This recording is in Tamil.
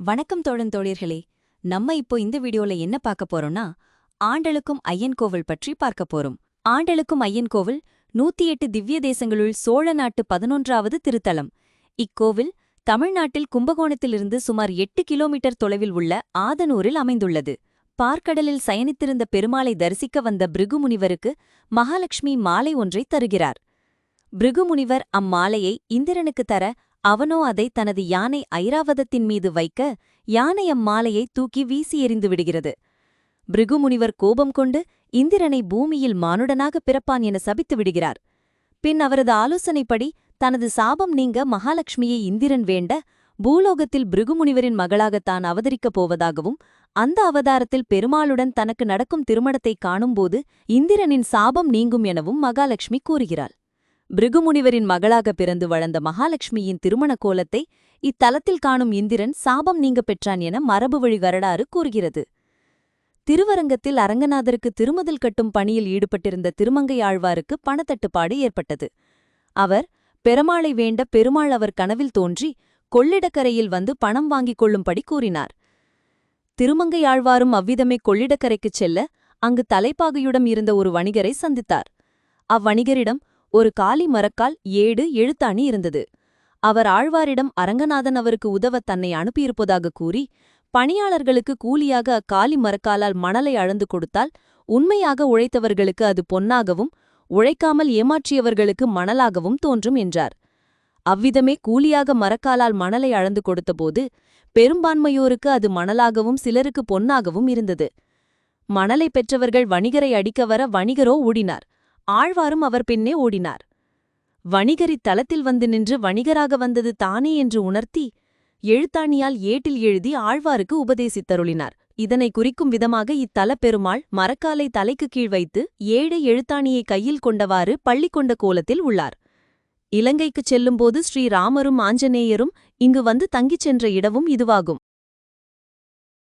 வணக்கம் தோழன் தோழியர்களே. நம்ம இப்போ இந்த வீடியோல என்ன பார்க்க போறோம்னா ஆண்டலுக்கும் ஐயன் கோவில் பற்றி பார்க்க போறோம். ஆண்டலுக்கும் ஐயன் கோவில் நூத்தி எட்டு திவ்ய தேசங்களுள் சோழ நாட்டு பதினொன்றாவது திருத்தலம். இக்கோவில் தமிழ்நாட்டில் கும்பகோணத்திலிருந்து சுமார் எட்டு கிலோமீட்டர் தொலைவில் உள்ள ஆதனூரில் அமைந்துள்ளது. பார்க்கடலில் சயனித்திருந்த பெருமாளை தரிசிக்க வந்த பிருகுமுனிவருக்கு மகாலட்சுமி மாலை ஒன்றை தருகிறார். பிருகுமுனிவர் அம்மாலையை இந்திரனுக்கு தர அவனோ அதை தனது யானை ஐராவதத்தின் மீது வைக்க யானை அம்மாலையை தூக்கி வீசி எறிந்து விடுகிறது. பிருகுமுனிவர் கோபம் கொண்டு இந்திரனை பூமியில் மானுடனாக பிறப்பான் என சபித்து விடுகிறார். பின் அவரது ஆலோசனைப்படி தனது சாபம் நீங்க மகாலட்சுமியை இந்திரன் வேண்ட பூலோகத்தில் பிருகுமுனிவரின் மகளாகத்தான் தான் அவதரிக்கப் போவதாகவும் அந்த அவதாரத்தில் பெருமாளுடன் தனக்கு நடக்கும் திருமணத்தை காணும்போது இந்திரனின் சாபம் நீங்கும் எனவும் மகாலட்சுமி கூறுகிறாள். பிருகுமுனிவரின் மகளாக பிறந்து வளர்ந்த மகாலட்சுமியின் திருமண கோலத்தை இத்தலத்தில் காணும் இந்திரன் சாபம் நீங்க பெற்றான் என மரபு வழி வரலாறு கூறுகிறது. திருவரங்கத்தில் அரங்கநாதருக்கு திருமதில் கட்டும் பணியில் ஈடுபட்டிருந்த திருமங்கை ஆழ்வாருக்கு பணத்தட்டுப்பாடு ஏற்பட்டது. அவர் பெருமாளை வேண்ட பெருமாள் அவர் கனவில் தோன்றி கொள்ளிடக்கரையில் வந்து பணம் வாங்கிக் கொள்ளும்படி கூறினார். திருமங்கை ஆழ்வாரும் அவ்விதமே கொள்ளிடக்கரைக்குச் செல்ல அங்கு தலைப்பாகையுடன் இருந்த ஒரு வணிகரை சந்தித்தார். அவ்வணிகரிடம் ஒரு காலி மரக்கால் ஏடு எழுத்தாணி இருந்தது. அவர் ஆழ்வாரிடம் அரங்கநாதன் அவருக்கு உதவ தன்னை அனுப்பியிருப்பதாக கூறி பணியாளர்களுக்கு கூலியாக அக்காலி மரக்காலால் மணலை அளந்து கொடுத்தால் உண்மையாக உழைத்தவர்களுக்கு அது பொன்னாகவும் உழைக்காமல் ஏமாற்றியவர்களுக்கு மணலாகவும் தோன்றும் என்றார். அவ்விதமே கூலியாக மரக்காலால் மணலை அளந்து கொடுத்தபோது பெரும்பான்மையோருக்கு அது மணலாகவும் சிலருக்கு பொன்னாகவும் இருந்தது. மணலை பெற்றவர்கள் வணிகரை அடிக்க வர வணிகரோ ஓடினார். ஆழ்வாரும் அவர் பின்னே ஓடினார். வணிகரி தளத்தில் வந்து நின்று வணிகராக வந்தது தானே என்று உணர்த்தி எழுத்தாணியால் ஏட்டில் எழுதி ஆழ்வாருக்கு உபதேசித்தருளினார். இதனை குறிக்கும் விதமாக இத்தல பெருமாள் மரக்காலை தலைக்கு கீழ் வைத்து ஏழை எழுத்தாணியை கையில் கொண்டவாறு பள்ளி கொண்ட கோலத்தில் உள்ளார். இலங்கைக்குச் செல்லும்போது ஸ்ரீராமரும் ஆஞ்சநேயரும் இங்கு வந்து தங்கிச் சென்ற இடமும் இதுவாகும்.